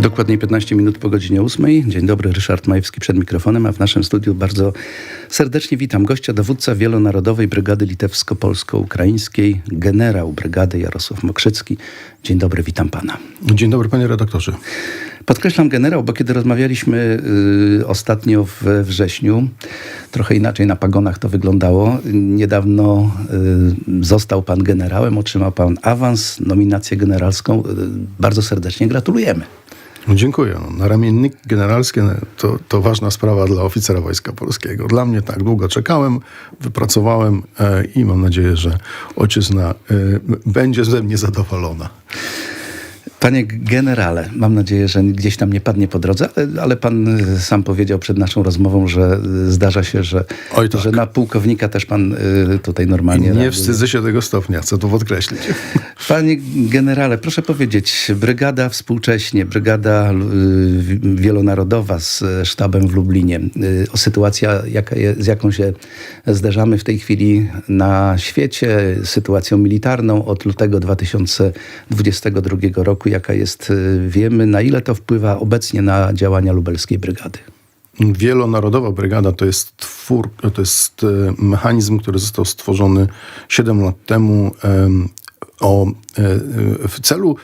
Dokładnie 15 minut po godzinie 8. Dzień dobry, Ryszard Majewski przed mikrofonem, a w naszym studiu bardzo serdecznie witam gościa, dowódca Wielonarodowej Brygady Litewsko-Polsko-Ukraińskiej, generał brygady Jarosław Mokrzycki. Dzień dobry, witam pana. Dzień dobry, panie redaktorze. Podkreślam generał, bo kiedy rozmawialiśmy y, ostatnio we wrześniu, trochę inaczej na pagonach to wyglądało. Niedawno y, został pan generałem, otrzymał pan awans, nominację generalską. Y, bardzo serdecznie gratulujemy. No, dziękuję. No, Naramiennik generalski no, to, to ważna sprawa dla oficera Wojska Polskiego. Dla mnie tak długo czekałem, wypracowałem e, i mam nadzieję, że ojczyzna e, będzie ze mnie zadowolona. Panie generale, mam nadzieję, że gdzieś tam nie padnie po drodze, ale, ale pan y, sam powiedział przed naszą rozmową, że y, zdarza się, że, tak. że na pułkownika też pan y, tutaj normalnie Nie reaguje. wstydzę się tego stopnia, chcę to podkreślić. Panie generale, proszę powiedzieć, brygada współcześnie, brygada wielonarodowa z e, sztabem w Lublinie, o sytuacja, jaka je, z jaką się zderzamy w tej chwili na świecie, sytuacją militarną od lutego 2022 roku, jaka jest, y, wiemy, na ile to wpływa obecnie na działania lubelskiej brygady. Wielonarodowa brygada to jest twór, to jest e, mechanizm, który został stworzony 7 lat temu em, o, e, w celu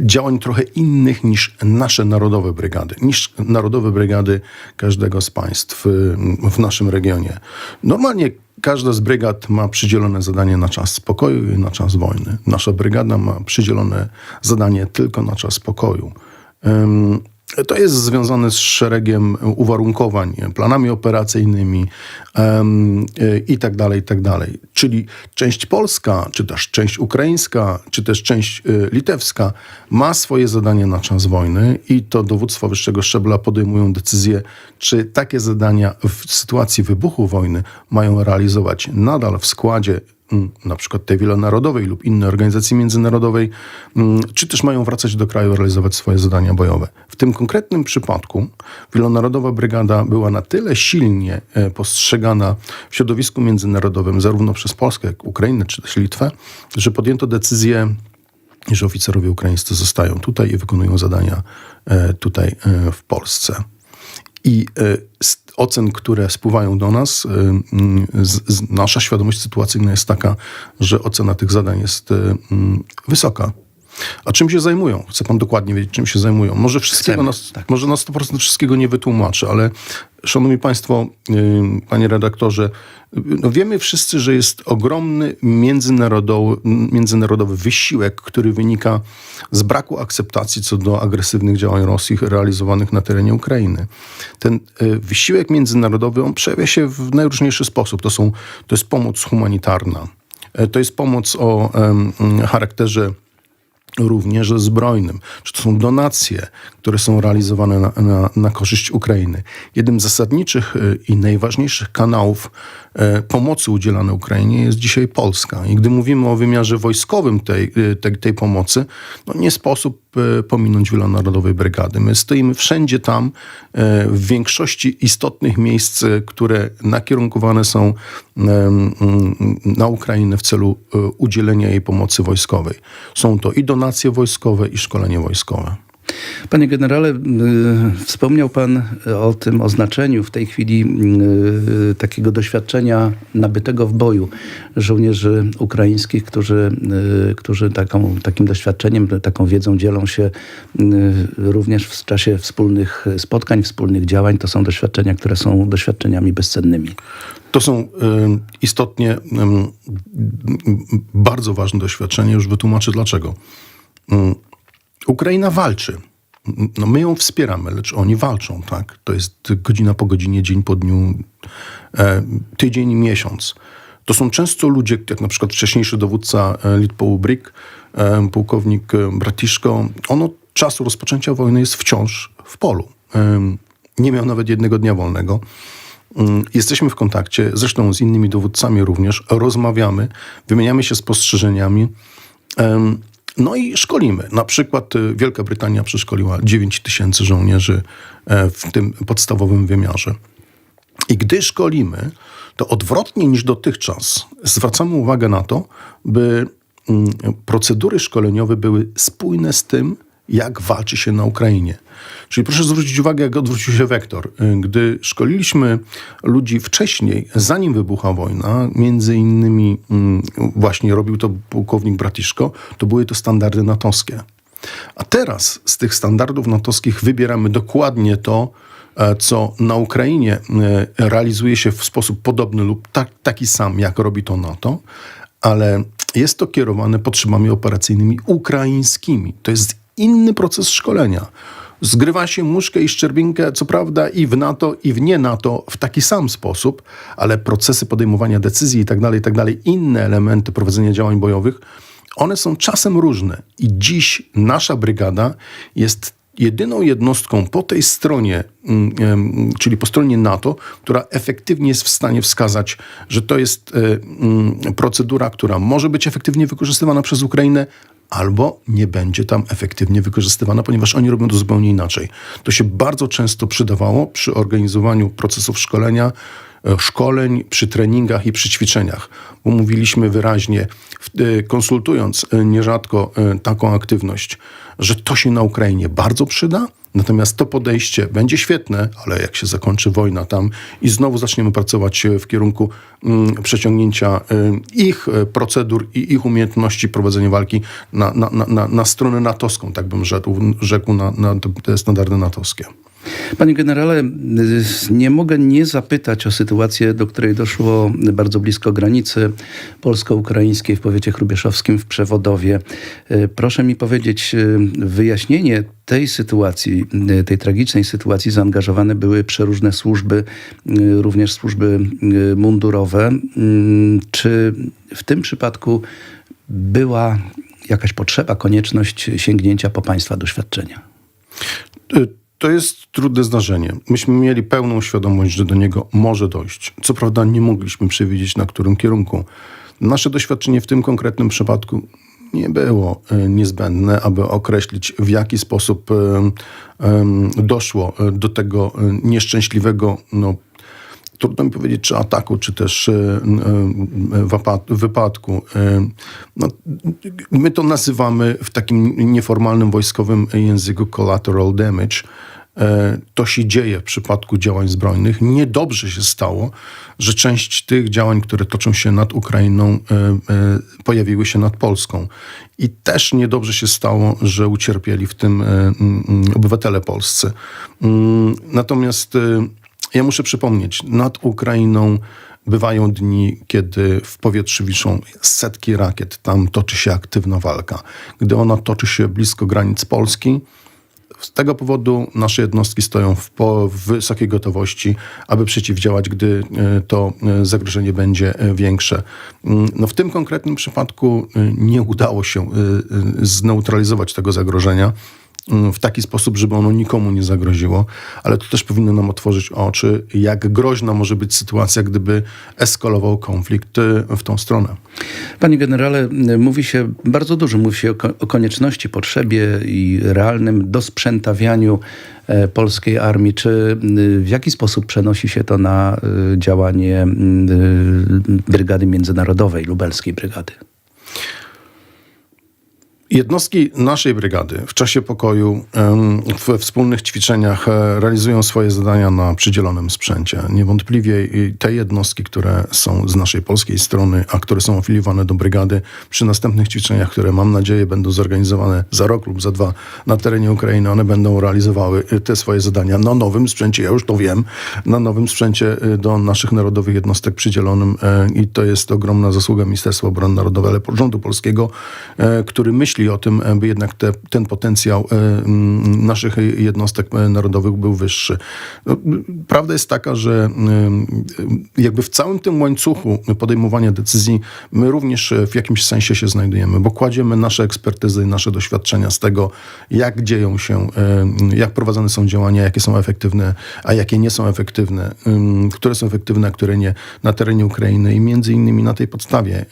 działań trochę innych niż nasze narodowe brygady, niż narodowe brygady każdego z państw em, w naszym regionie. Normalnie każda z brygad ma przydzielone zadanie na czas spokoju i na czas wojny. Nasza brygada ma przydzielone zadanie tylko na czas spokoju. To jest związane z szeregiem uwarunkowań, planami operacyjnymi y, i tak dalej, i tak dalej. Czyli część polska, czy też część ukraińska, czy też część y, litewska ma swoje zadanie na czas wojny i to dowództwo wyższego szczebla podejmują decyzję, czy takie zadania w sytuacji wybuchu wojny mają realizować nadal w składzie na przykład tej wielonarodowej lub innej organizacji międzynarodowej, czy też mają wracać do kraju, realizować swoje zadania bojowe. W tym konkretnym przypadku Wielonarodowa Brygada była na tyle silnie e, postrzegana w środowisku międzynarodowym, zarówno przez Polskę, jak Ukrainę, czy też Litwę, że podjęto decyzję, że oficerowie ukraińscy zostają tutaj i wykonują zadania e, tutaj e, w Polsce. I z ocen, które spływają do nas, e, mm, z, z, nasza świadomość sytuacyjna jest taka, że ocena tych zadań jest e, mm, wysoka. A czym się zajmują? Chce pan dokładnie wiedzieć, czym się zajmują. Może wszystkiego Chcemy, nas, tak. może na 100% wszystkiego nie wytłumaczę, ale szanowni państwo, yy, panie redaktorze, yy, no wiemy wszyscy, że jest ogromny międzynarodowy, międzynarodowy wysiłek, który wynika z braku akceptacji co do agresywnych działań Rosji realizowanych na terenie Ukrainy. Ten yy, wysiłek międzynarodowy, on przejawia się w najróżniejszy sposób. To, są, to jest pomoc humanitarna. E, To jest pomoc o charakterze również zbrojnym. Czy to są donacje, które są realizowane na, na, na korzyść Ukrainy. Jednym z zasadniczych y, i najważniejszych kanałów e, pomocy udzielanej Ukrainie jest dzisiaj Polska. I gdy mówimy o wymiarze wojskowym tej, y, tej, tej pomocy, no nie sposób e, pominąć wielonarodowej brygady. My stoimy wszędzie tam, e, w większości istotnych miejsc, e, które nakierunkowane są na Ukrainę w celu e, udzielenia jej pomocy wojskowej. Są to i donacje wojskowe, i szkolenie wojskowe. Panie generale, y, wspomniał pan o tym oznaczeniu w tej chwili y, takiego doświadczenia nabytego w boju żołnierzy ukraińskich, którzy, y, którzy taką, takim doświadczeniem, taką wiedzą dzielą się również w czasie wspólnych spotkań, wspólnych działań. To są doświadczenia, które są doświadczeniami bezcennymi. To są istotnie bardzo ważne doświadczenie. Już wytłumaczę dlaczego. Mm, Ukraina walczy. No my ją wspieramy, lecz oni walczą, tak? To jest godzina po godzinie, dzień po dniu, e, tydzień, miesiąc. To są często ludzie, jak na przykład wcześniejszy dowódca e, Litpołu Brik, e, pułkownik e, Bratiszko. On od czasu rozpoczęcia wojny jest wciąż w polu. Nie miał nawet jednego dnia wolnego. Mm, Jesteśmy w kontakcie, zresztą z innymi dowódcami również, rozmawiamy, wymieniamy się spostrzeżeniami. No i szkolimy. Na przykład y, Wielka Brytania przeszkoliła 9 tysięcy żołnierzy e, w tym podstawowym wymiarze. I gdy szkolimy, to odwrotnie niż dotychczas zwracamy uwagę na to, by mm, procedury szkoleniowe były spójne z tym, jak walczy się na Ukrainie. Czyli proszę zwrócić uwagę, jak odwrócił się wektor. Gdy szkoliliśmy ludzi wcześniej, zanim wybucha wojna, między innymi mm, właśnie robił to pułkownik Bratiszko, to były to standardy natowskie. A teraz z tych standardów natowskich wybieramy dokładnie to, e, co na Ukrainie e, realizuje się w sposób podobny lub tak, taki sam, jak robi to NATO, ale jest to kierowane potrzebami operacyjnymi ukraińskimi. To jest inny proces szkolenia. Zgrywa się muszkę i szczerbinkę, co prawda, i w NATO, i w nie NATO w taki sam sposób, ale procesy podejmowania decyzji i tak dalej, i tak inne elementy prowadzenia działań bojowych, one są czasem różne. I dziś nasza brygada jest jedyną jednostką po tej stronie, mm, czyli po stronie NATO, która efektywnie jest w stanie wskazać, że to jest e, mm, procedura, która może być efektywnie wykorzystywana przez Ukrainę, albo nie będzie tam efektywnie wykorzystywana, ponieważ oni robią to zupełnie inaczej. To się bardzo często przydawało przy organizowaniu procesów szkolenia, e, szkoleń, przy treningach i przy ćwiczeniach, bo mówiliśmy wyraźnie, e, konsultując e, nierzadko taką aktywność, że to się na Ukrainie bardzo przyda, natomiast to podejście będzie świetne, ale jak się zakończy wojna tam i znowu zaczniemy pracować e, w kierunku mm, przeciągnięcia e, ich e, procedur i ich umiejętności prowadzenia walki na, na, na, na, stronę natowską, tak bym rzekł, rzekł na, na te standardy natowskie. Panie generale, y, nie mogę nie zapytać o sytuację, do której doszło bardzo blisko granicy polsko-ukraińskiej w powiecie chrubieszowskim w Przewodowie. Y, Proszę mi powiedzieć, y, wyjaśnienie tej sytuacji, y, tej tragicznej sytuacji zaangażowane były przeróżne służby, y, również służby y, mundurowe. Czy w tym przypadku była jakaś potrzeba, konieczność sięgnięcia po państwa doświadczenia? To jest trudne zdarzenie. Myśmy mieli pełną świadomość, że do niego może dojść. Co prawda nie mogliśmy przewidzieć, na którym kierunku. Nasze doświadczenie w tym konkretnym przypadku nie było y, niezbędne, aby określić, w jaki sposób y, doszło y, do tego nieszczęśliwego no, trudno mi powiedzieć, czy ataku, czy też e, e, wypadku. E, No, my to nazywamy w takim nieformalnym wojskowym języku collateral damage. To się dzieje w przypadku działań zbrojnych. Niedobrze się stało, że część tych działań, które toczą się nad Ukrainą, pojawiły się nad Polską. I też niedobrze się stało, że ucierpieli w tym obywatele polscy. Mm, Natomiast ja muszę przypomnieć, nad Ukrainą bywają dni, kiedy w powietrzu wiszą setki rakiet, tam toczy się aktywna walka. Gdy ona toczy się blisko granic Polski, z tego powodu nasze jednostki stoją w, po, w wysokiej gotowości, aby przeciwdziałać, gdy e, to e, zagrożenie będzie e, większe. Mm, No w tym konkretnym przypadku nie udało się zneutralizować tego zagrożenia w taki sposób, żeby ono nikomu nie zagroziło, ale to też powinno nam otworzyć oczy, jak groźna może być sytuacja, gdyby eskalował konflikt e, w tą stronę. Panie generale, y, mówi się bardzo dużo, mówi się o, ko- o konieczności, potrzebie i realnym dosprzętawianiu e, polskiej armii. Czy y, w jaki sposób przenosi się to na y, działanie y, Brygady Międzynarodowej, Lubelskiej Brygady? Jednostki naszej brygady w czasie pokoju we wspólnych ćwiczeniach e, realizują swoje zadania na przydzielonym sprzęcie. Niewątpliwie te jednostki, które są z naszej polskiej strony, a które są afiliowane do brygady, przy następnych ćwiczeniach, które mam nadzieję będą zorganizowane za rok lub za dwa na terenie Ukrainy, one będą realizowały e, te swoje zadania na nowym sprzęcie, ja już to wiem, na nowym sprzęcie e, do naszych narodowych jednostek przydzielonym i to jest ogromna zasługa Ministerstwa Obrony Narodowej, ale rządu polskiego, który myśli o tym, by jednak te, ten potencjał e, naszych jednostek e, narodowych był wyższy. No, Prawda jest taka, że e, jakby w całym tym łańcuchu podejmowania decyzji my również w jakimś sensie się znajdujemy, bo kładziemy nasze ekspertyzy, nasze doświadczenia z tego, jak dzieją się, jak prowadzone są działania, jakie są efektywne, a jakie nie są efektywne, które są efektywne, a które nie na terenie Ukrainy i między innymi na tej podstawie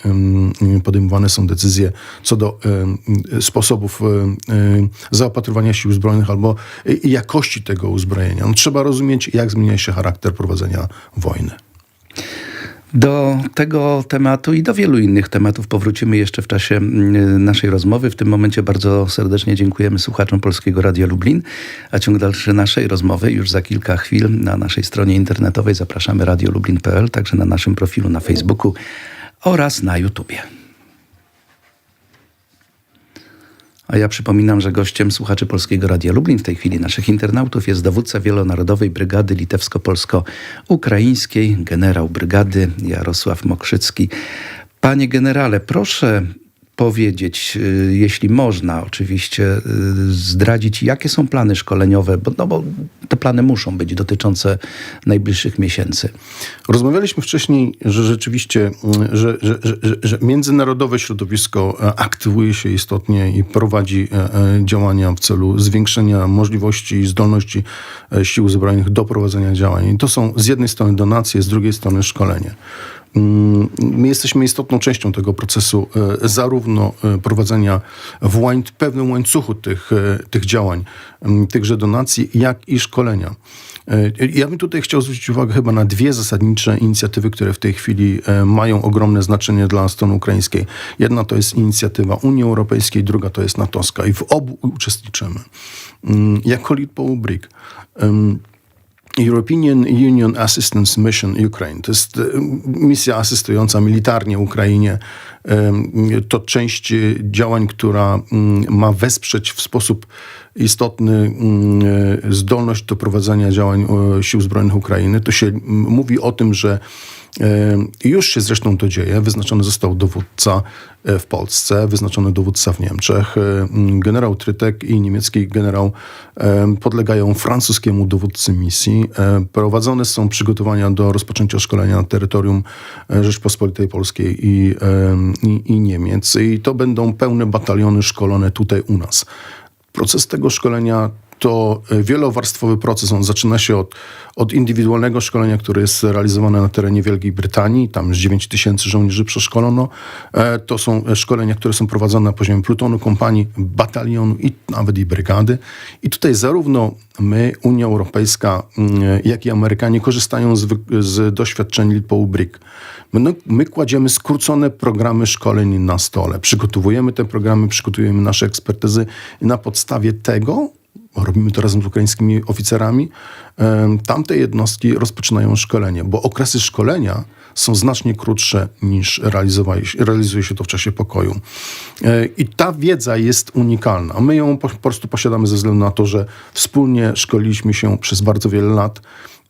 podejmowane są decyzje co do sposobów ym, ym, zaopatrywania sił zbrojnych albo y, jakości tego uzbrojenia. No, trzeba rozumieć, jak zmienia się charakter prowadzenia wojny. Do tego tematu i do wielu innych tematów powrócimy jeszcze w czasie naszej rozmowy. W tym momencie bardzo serdecznie dziękujemy słuchaczom Polskiego Radia Lublin, a ciąg dalszy naszej rozmowy już za kilka chwil na naszej stronie internetowej zapraszamy radiolublin.pl, także na naszym profilu na Facebooku oraz na YouTubie. A ja przypominam, że gościem słuchaczy Polskiego Radia Lublin, w tej chwili naszych internautów, jest dowódca Wielonarodowej Brygady Litewsko-Polsko-Ukraińskiej, generał brygady Jarosław Mokrzycki. Panie generale, proszę powiedzieć, y, jeśli można oczywiście, y, zdradzić, jakie są plany szkoleniowe, bo, no bo te plany muszą być dotyczące najbliższych miesięcy. Rozmawialiśmy wcześniej, że rzeczywiście, mm, że, że, że, że międzynarodowe środowisko e, aktywuje się istotnie i prowadzi e, e, działania w celu zwiększenia możliwości i zdolności sił zbrojnych do prowadzenia działań. I to są z jednej strony donacje, z drugiej strony szkolenie. Mm, My jesteśmy istotną częścią tego procesu, e, zarówno e, prowadzenia w pewnym łańcuchu tych, e, tych działań, m, tychże donacji, jak i szkolenia. Ja bym tutaj chciał zwrócić uwagę chyba na dwie zasadnicze inicjatywy, które w tej chwili mają ogromne znaczenie dla strony ukraińskiej. Jedna to jest inicjatywa Unii Europejskiej, druga to jest natowska i w obu uczestniczymy. Mm, Jako Litpo BRIC. European Union Assistance Mission Ukraine. To jest e, misja asystująca militarnie Ukrainie. To część e, działań, która mm, ma wesprzeć w sposób istotny mm, e, zdolność do prowadzenia działań e, Sił Zbrojnych Ukrainy. To się mówi o tym, że już się zresztą to dzieje. Wyznaczony został dowódca w Polsce, wyznaczony dowódca w Niemczech. Generał Trytek i niemiecki generał podlegają francuskiemu dowódcy misji. Prowadzone są przygotowania do rozpoczęcia szkolenia na terytorium Rzeczpospolitej Polskiej i, i, i Niemiec. I to będą pełne bataliony szkolone tutaj u nas. Proces tego szkolenia to e, wielowarstwowy proces. On zaczyna się od, od indywidualnego szkolenia, które jest realizowane na terenie Wielkiej Brytanii. Tam już 9 tysięcy żołnierzy przeszkolono. E, To są e, szkolenia, które są prowadzone na poziomie plutonu, kompanii, batalionu i nawet i brygady. I tutaj zarówno my, Unia Europejska, mm, jak i Amerykanie korzystają z, z doświadczeń Litpo BRIC. My, no, my kładziemy skrócone programy szkoleń na stole. Przygotowujemy te programy, przygotowujemy nasze ekspertyzy na podstawie tego robimy to razem z ukraińskimi oficerami, tamte jednostki rozpoczynają szkolenie, bo okresy szkolenia są znacznie krótsze niż realizuje się to w czasie pokoju. E, I ta wiedza jest unikalna. My ją po prostu posiadamy ze względu na to, że wspólnie szkoliliśmy się przez bardzo wiele lat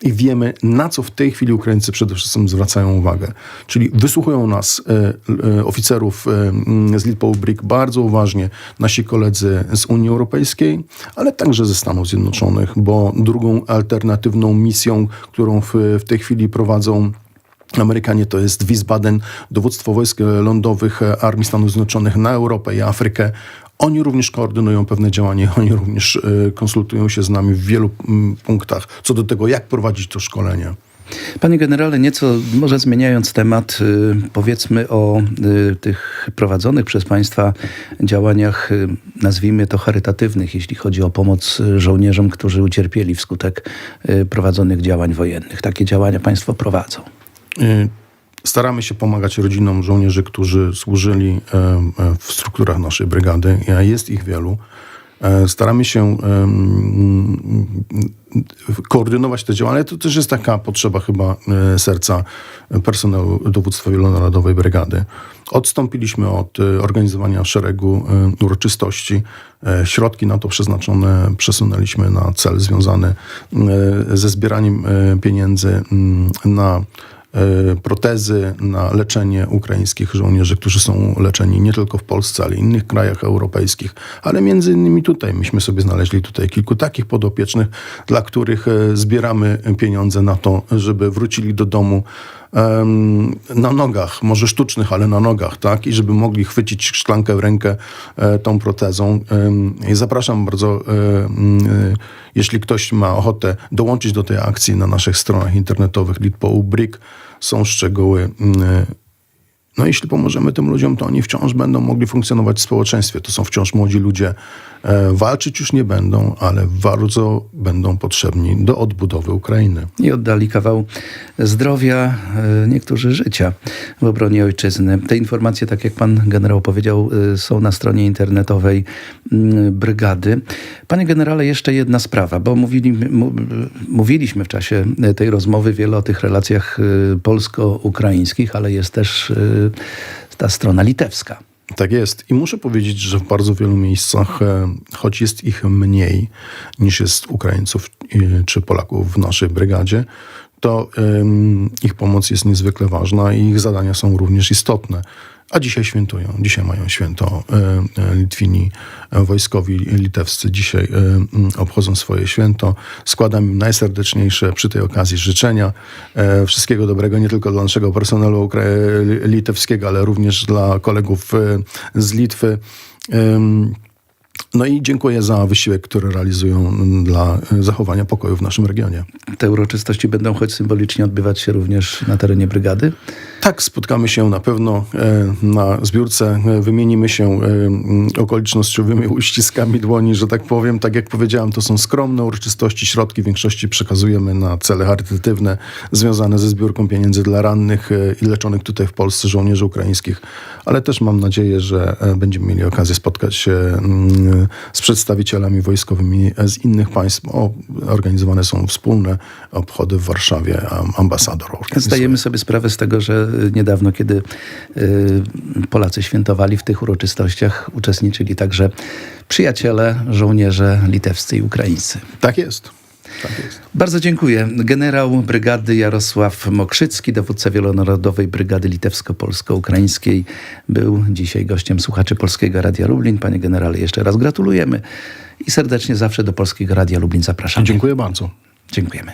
i wiemy, na co w tej chwili Ukraińcy przede wszystkim zwracają uwagę. Czyli wysłuchują nas, e, e, oficerów e, m, z Litpo BRIC, bardzo uważnie nasi koledzy z Unii Europejskiej, ale także ze Stanów Zjednoczonych, bo drugą alternatywną misją, którą w, w tej chwili prowadzą Amerykanie to jest Wiesbaden, dowództwo wojsk lądowych Armii Stanów Zjednoczonych na Europę i Afrykę. Oni również koordynują pewne działania, oni również e, konsultują się z nami w wielu punktach co do tego, jak prowadzić to szkolenie. Panie generale, nieco może zmieniając temat, powiedzmy o tych prowadzonych przez Państwa działaniach, nazwijmy to charytatywnych, jeśli chodzi o pomoc żołnierzom, którzy ucierpieli wskutek prowadzonych działań wojennych. Takie działania Państwo prowadzą. Y, Staramy się pomagać rodzinom żołnierzy, którzy służyli e, w strukturach naszej brygady. Jest ich wielu. E, Staramy się koordynować te działania. To też jest taka potrzeba chyba e, serca personelu dowództwa wielonarodowej brygady. Odstąpiliśmy od organizowania szeregu uroczystości. Środki na to przeznaczone przesunęliśmy na cel związany ze zbieraniem pieniędzy na protezy na leczenie ukraińskich żołnierzy, którzy są leczeni nie tylko w Polsce, ale i innych krajach europejskich, ale między innymi tutaj. Myśmy sobie znaleźli tutaj kilku takich podopiecznych, dla których e, zbieramy pieniądze na to, żeby wrócili do domu na nogach, może sztucznych, ale na nogach, tak? I żeby mogli chwycić szklankę w rękę e, tą protezą. Zapraszam bardzo, e, e, jeśli ktoś ma ochotę dołączyć do tej akcji na naszych stronach internetowych Litpo BRIC są szczegóły No jeśli pomożemy tym ludziom, to oni wciąż będą mogli funkcjonować w społeczeństwie. To są wciąż młodzi ludzie. E, walczyć już nie będą, ale bardzo będą potrzebni do odbudowy Ukrainy. I oddali kawał zdrowia, e, niektórzy życia w obronie ojczyzny. Te informacje, tak jak pan generał powiedział, e, są na stronie internetowej mm, brygady. Panie generale, jeszcze jedna sprawa, bo mówili, mówiliśmy w czasie tej rozmowy wiele o tych relacjach polsko-ukraińskich, ale jest też ta strona litewska. Tak jest. I muszę powiedzieć, że w bardzo wielu miejscach, e, choć jest ich mniej niż jest Ukraińców e, czy Polaków w naszej brygadzie, to ich pomoc jest niezwykle ważna i ich zadania są również istotne. A dzisiaj świętują. Dzisiaj mają święto e, e, Litwini, e, wojskowi litewscy. Dzisiaj e, m, obchodzą swoje święto. Składam im najserdeczniejsze przy tej okazji życzenia. Wszystkiego dobrego nie tylko dla naszego personelu litewskiego, ale również dla kolegów z Litwy. No i dziękuję za wysiłek, który realizują m, dla zachowania pokoju w naszym regionie. Te uroczystości będą choć symbolicznie odbywać się również na terenie brygady. Tak, spotkamy się na pewno e, na zbiórce, e, wymienimy się e, m, okolicznościowymi uściskami dłoni, że tak powiem. Tak jak powiedziałem, to są skromne uroczystości, środki w większości przekazujemy na cele charytatywne związane ze zbiórką pieniędzy dla rannych i leczonych tutaj w Polsce żołnierzy ukraińskich, ale też mam nadzieję, że będziemy mieli okazję spotkać się mm, z przedstawicielami wojskowymi z innych państw. O, organizowane są wspólne obchody w Warszawie, a ambasador organizuje. Zdajemy sobie sprawę z tego, że niedawno, kiedy y, Polacy świętowali w tych uroczystościach, uczestniczyli także przyjaciele, żołnierze litewscy i ukraińscy. Tak jest. Tak jest. Bardzo dziękuję. Generał brygady Jarosław Mokrzycki, dowódca Wielonarodowej Brygady Litewsko-Polsko-Ukraińskiej, był dzisiaj gościem słuchaczy Polskiego Radia Lublin. Panie generale, jeszcze raz gratulujemy i serdecznie zawsze do Polskiego Radia Lublin zapraszamy. Dziękuję bardzo. Dziękujemy.